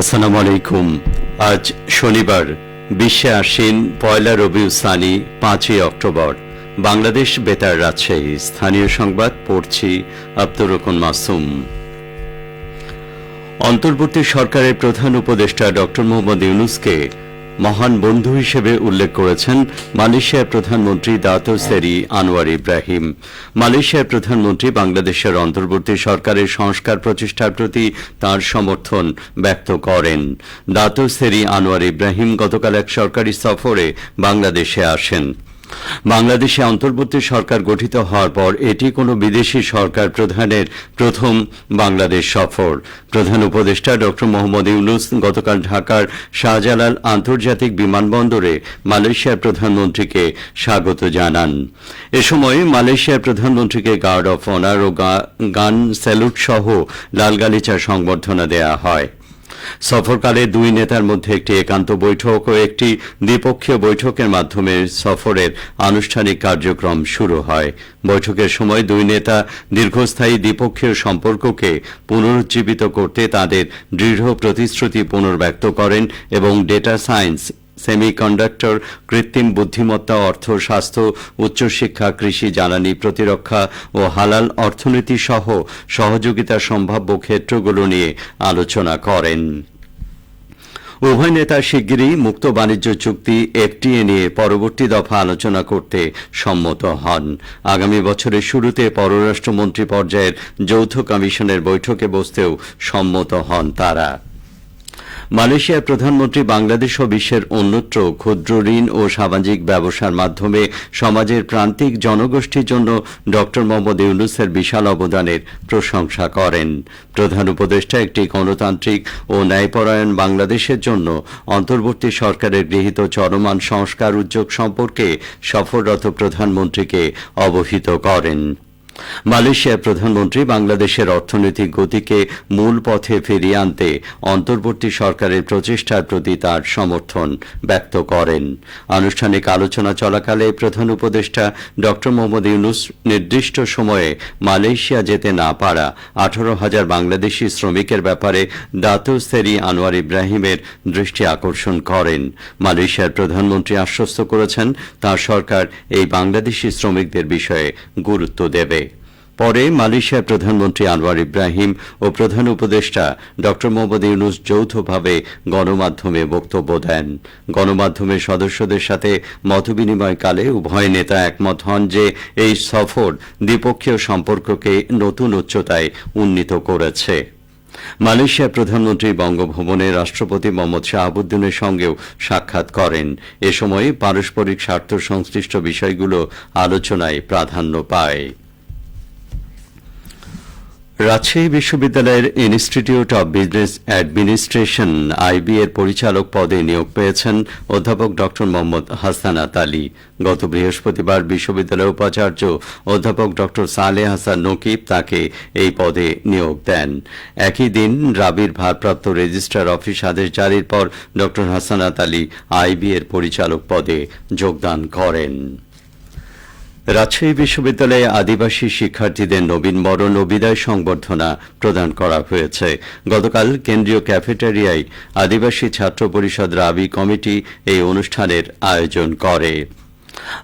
আসসালামু আলাইকুম। আজ শনিবার, বিশ্বে আসীন পয়লা রবি সানি, পাঁচই অক্টোবর। বাংলাদেশ বেতার রাজশাহী। স্থানীয় সংবাদ পড়ছি আব্দুর রকম মাসুম। অন্তর্বর্তী সরকারের প্রধান উপদেষ্টা ডক্টর মোহাম্মদ ইউনুসকে মহান বন্ধু হিসেবে উল্লেখ করেছেন মালয়েশিয়ার প্রধানমন্ত্রী দাতো সেরি আনোয়ার ইব্রাহিম। মালয়েশিয়ার প্রধানমন্ত্রী বাংলাদেশের অন্তর্বর্তী সরকারের সংস্কার প্রচেষ্টার প্রতি তার সমর্থন ব্যক্ত করেন। দাতো সেরি আনোয়ার ইব্রাহিম গতকাল এক সরকারি সফরে বাংলাদেশে আসেন। বাংলাদেশে অন্তর্বর্তী সরকার গঠিত হওয়ার পর এটি কোনো বিদেশি সরকার প্রধানের প্রথম বাংলাদেশ সফর। প্রধান উপদেষ্টা ড. মোহাম্মদ ইউনুস গতকাল ঢাকার শাহজালাল আন্তর্জাতিক বিমানবন্দরে মালয়েশিয়ার প্রধানমন্ত্রীকে স্বাগত জানান। এ সময় মালয়েশিয়ার প্রধানমন্ত্রীকে গার্ড অফ অনার ও গান স্যালুট সহ লালগালিচা সংবর্ধনা দেয়া হয়। সফরকালে দুই নেতার মধ্যে একটি একান্ত বৈঠক ও একটি দ্বিপক্ষীয় বৈঠকের মাধ্যমে সফরের আনুষ্ঠানিক কার্যক্রম শুরু হয়। বৈঠকের সময় দুই নেতা দীর্ঘস্থায়ী দ্বিপক্ষীয় সম্পর্ককে পুনরুজ্জীবিত করতে তাদের দৃঢ় প্রতিশ্রুতি পুনর্ব্যক্ত করেন এবং ডেটা সায়েন্স সেমিকন্ডাক্টর কৃত্রিম বুদ্ধিমত্তা, অর্থ, স্বাস্থ্য, উচ্চশিক্ষা, কৃষি, জ্বালানি, প্রতিরক্ষা ও হালাল অর্থনীতি সহ সহযোগিতা সম্ভাব্য ক্ষেত্রগুলো নিয়ে আলোচনা করেন। উভয় নেতা শিগগিরই মুক্ত বাণিজ্য চুক্তি এফটিএ নিয়ে পরবর্তী দফা আলোচনা করতে সম্মত হন। আগামী বছরের শুরুতে পররাষ্ট্রমন্ত্রী পর্যায়ের যৌথ কমিশনের বৈঠকে বসতেও সম্মত হন তারা। মালয়েশিয়ার প্রধানমন্ত্রী বাংলাদেশ ও বিশ্বের অন্যত্র ক্ষুদ্র ঋণ ও সামাজিক ব্যবসার মাধ্যমে সমাজের প্রান্তিক জনগোষ্ঠীর জন্য ড মোহাম্মদ ইউনুসের বিশাল অবদানের প্রশংসা করেন। প্রধান উপদেষ্টা একটি গণতান্ত্রিক ও ন্যায়পরায়ণ বাংলাদেশের জন্য অন্তর্বর্তী সরকারের গৃহীত চলমান সংস্কার উদ্যোগ সম্পর্কে সফররত প্রধানমন্ত্রীকে অবহিত করেন। মালয়েশিয়ার প্রধানমন্ত্রী বাংলাদেশের অর্থনৈতিক গতিকে মূল পথে ফিরিয়ে আনতে অন্তর্বর্তী সরকারের প্রচেষ্টার প্রতি তার সমর্থন ব্যক্ত করেন। আনুষ্ঠানিক আলোচনা চলাকালে প্রধান উপদেষ্টা ড. মোহাম্মদ ইউনুস নির্দিষ্ট সময়ে মালয়েশিয়া যেতে না পারা আঠারো হাজার বাংলাদেশি শ্রমিকের ব্যাপারে দাতু সেরি আনোয়ার ইব্রাহিমের দৃষ্টি আকর্ষণ করেন। মালয়েশিয়ার প্রধানমন্ত্রী আশ্বস্ত করেছেন, তার সরকার এই বাংলাদেশি শ্রমিকদের বিষয়ে গুরুত্ব দেবে। পরে মালয়েশিয়ার প্রধানমন্ত্রী আনোয়ার ইব্রাহিম ও প্রধান উপদেষ্টা ড মোহাম্মদ ইউনুস যৌথভাবে গণমাধ্যমে বক্তব্য দেন। গণমাধ্যমের সদস্যদের সাথে মতবিনিময়কালে উভয় নেতা একমত হন যে এই সফর দ্বিপক্ষীয় সম্পর্ককে নতুন উচ্চতায় উন্নীত করেছে। মালয়েশিয়ার প্রধানমন্ত্রী বঙ্গভবনে রাষ্ট্রপতি মোহাম্মদ শাহাবুদ্দিনের সঙ্গেও সাক্ষাৎ করেন। এ সময় পারস্পরিক স্বার্থ সংশ্লিষ্ট বিষয়গুলো আলোচনায় প্রাধান্য পায়। রাজশাহী বিশ্ববিদ্যালয়ের institute of business administration IB এর পরিচালক পদে নিয়োগ পেয়েছেন অধ্যাপক ড. মোহাম্মদ হাসানাত আলী গত বৃহস্পতিবার বিশ্ববিদ্যালয়ের উপাচার্য অধ্যাপক ড. সালে হাসান নকিব তাকে এই পদে নিয়োগ দেন। একই দিন রাবির ভারপ্রাপ্ত রেজিস্ট্রার অফিস আদেশ জারির পর ড. হাসানাত আলী আইবি এর পরিচালক পদে যোগদান করেন। রাজশাহী বিশ্ববিদ্যালয়ে আদিবাসী শিক্ষার্থীদের নবীন বরণ ও বিদায় সংবর্ধনা প্রদান করা হয়েছে। গতকাল কেন্দ্রীয় ক্যাফেটেরিয়ায় আদিবাসী ছাত্র পরিষদ রাবি কমিটি এই অনুষ্ঠানের আয়োজন করে।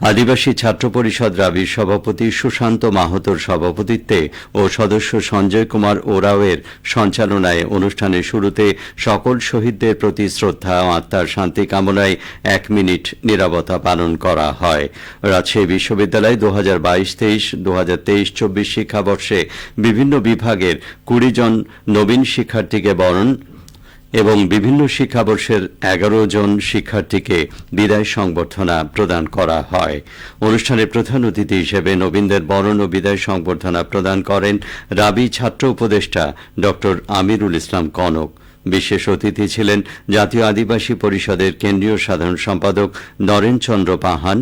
আদিবাসী ছাত্র পরিষদ রাবির সভাপতি সুশান্ত মাহাতোর সভাপতিত্বে ও সদস্য সঞ্জয় কুমার ওরাওয়ের সঞ্চালনায় অনুষ্ঠানের শুরুতে সকল শহীদদের প্রতি শ্রদ্ধা ও আত্মার শান্তি কামনায় এক মিনিট নিরাপত্তা পালন করা হয়। রাজশাহী বিশ্ববিদ্যালয় দু হাজার বাইশ, তেইশ, দু হাজার তেইশ, চব্বিশ শিক্ষাবর্ষে বিভিন্ন বিভাগের কুড়ি জন নবীন শিক্ষার্থীকে বরণ এবং বিভিন্ন শিক্ষাবর্ষের এগারো জন শিক্ষার্থীকে বিদায় সংবর্ধনা প্রদান করা হয়। অনুষ্ঠানে প্রধান অতিথি হিসেবে নবীনদের বরণ ও বিদায় সংবর্ধনা প্রদান করেন রাবি ছাত্র উপদেষ্টা ড আমিরুল ইসলাম কনক। বিশেষ অতিথি ছিলেন জাতীয় আদিবাসী পরিষদের কেন্দ্রীয় সাধারণ সম্পাদক নরেন চন্দ্র পাহান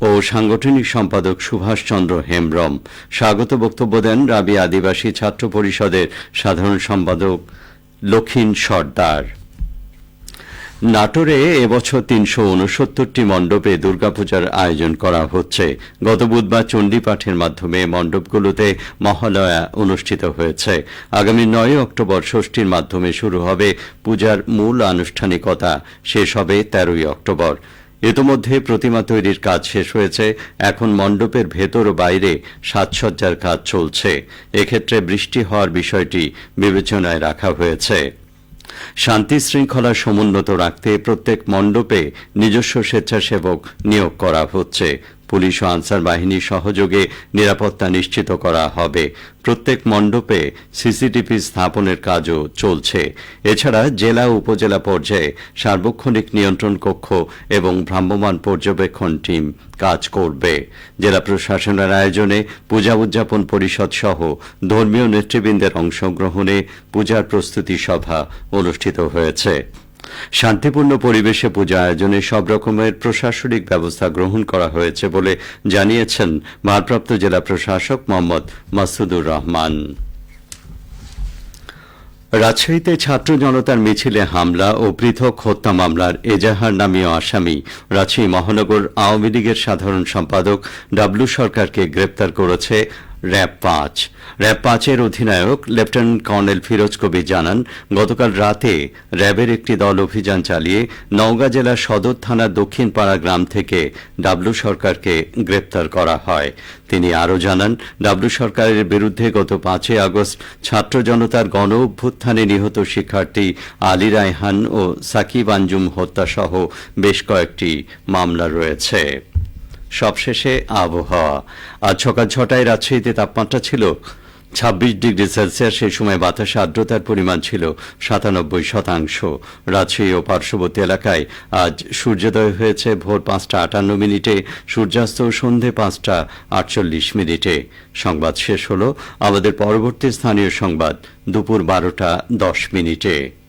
ও সাংগঠনিক সম্পাদক সুভাষচন্দ্র হেমব্রম। স্বাগত বক্তব্য দেন রাবি আদিবাসী ছাত্র পরিষদের সাধারণ সম্পাদক লক্ষিণ সর্দার। নাটোরে এবছর তিনশো উনসত্তরটি মণ্ডপে দুর্গাপূজার আয়োজন করা হচ্ছে। গত বুধবার চণ্ডীপাঠের মাধ্যমে মণ্ডপগুলোতে মহালয়া অনুষ্ঠিত হয়েছে। আগামী নয় অক্টোবর ষষ্ঠীর মাধ্যমে শুরু হবে পূজার মূল আনুষ্ঠানিকতা। শেষ হবে তেরোই অক্টোবর। ইতোমধ্যে প্রতিমা তৈরির কাজ শেষ হয়েছে। এখন মণ্ডপের ভেতর ও বাইরে সাজসজ্জার কাজ চলছে। এক্ষেত্রে বৃষ্টি হওয়ার বিষয়টি বিবেচনায় রাখা হয়েছে। শান্তি শৃঙ্খলা সমুন্নত রাখতে প্রত্যেক মণ্ডপে নিজস্ব স্বেচ্ছাসেবক নিয়োগ করা হচ্ছে। পুলিশ ও আনসার বাহিনীর সহযোগে নিরাপত্তা নিশ্চিত করা হবে। প্রত্যেক মণ্ডপে সিসিটিভি স্থাপনের কাজও চলছে। এছাড়া জেলা উপজেলা পর্যায়ে সার্বক্ষণিক নিয়ন্ত্রণ কক্ষ এবং ভ্রাম্যমাণ পর্যবেক্ষণ টিম কাজ করবে। জেলা প্রশাসনের আয়োজনে পূজা উদযাপন পরিষদ সহ ধর্মীয় নেতৃবৃন্দের অংশগ্রহণে পূজার প্রস্তুতি সভা অনুষ্ঠিত হয়েছে। শান্তিপূর্ণ পরিবেশে পূজা আয়োজনে সব রকমের প্রশাসনিক ব্যবস্থা গ্রহণ করা হয়েছে বলে জানিয়েছেন ভারপ্রাপ্ত জেলা প্রশাসক মোহাম্মদ মাসুদুর রহমান। রাজশাহীতে ছাত্র জনতার মিছিলে হামলা ও পৃথক হত্যা মামলার এজাহার নামীয় আসামি রাজশাহী মহানগর আওয়ামী লীগের সাধারণ সম্পাদক ডাব্লু সরকারকে গ্রেপ্তার করেছে র্যাব পাঁচ। র্যাব পাঁচের অধিনায়ক লেফটেন্যান্ট কর্নেল ফিরোজ কবির জানান, গতকাল রাতে র্যাবের একটি দল অভিযান চালিয়ে নওগাঁ জেলার সদর থানার দক্ষিণ পাড়া গ্রাম থেকে ডাব্লু সরকারকে গ্রেপ্তার করা হয়। তিনি আরও জানান, ডাব্লু সরকারের বিরুদ্ধে গত পাঁচই আগস্ট ছাত্র জনতার গণ অভ্যুত্থানে নিহত শিক্ষার্থী আলী রায়হান ও সাকিব আঞ্জুম হত্যাসহ বেশ কয়েকটি মামলা রয়েছে। সবশেষে আবহাওয়া। আজ সকাল ছটায় রাজশাহীতে তাপমাত্রা ছিল ছাব্বিশ ডিগ্রি সেলসিয়াস, সেই সময় বাতাসে আর্দ্রতার পরিমাণ ছিল সাতানব্বই শতাংশ। রাজশাহী ও পার্শ্ববর্তী এলাকায় আজ সূর্যোদয় হয়েছে ভোর পাঁচটা আটান্ন মিনিটে, সূর্যাস্ত সন্ধে পাঁচটা আটচল্লিশ মিনিটে। সংবাদ শেষ হল। আমাদের পরবর্তী স্থানীয় সংবাদ দুপুর বারোটা দশ মিনিটে।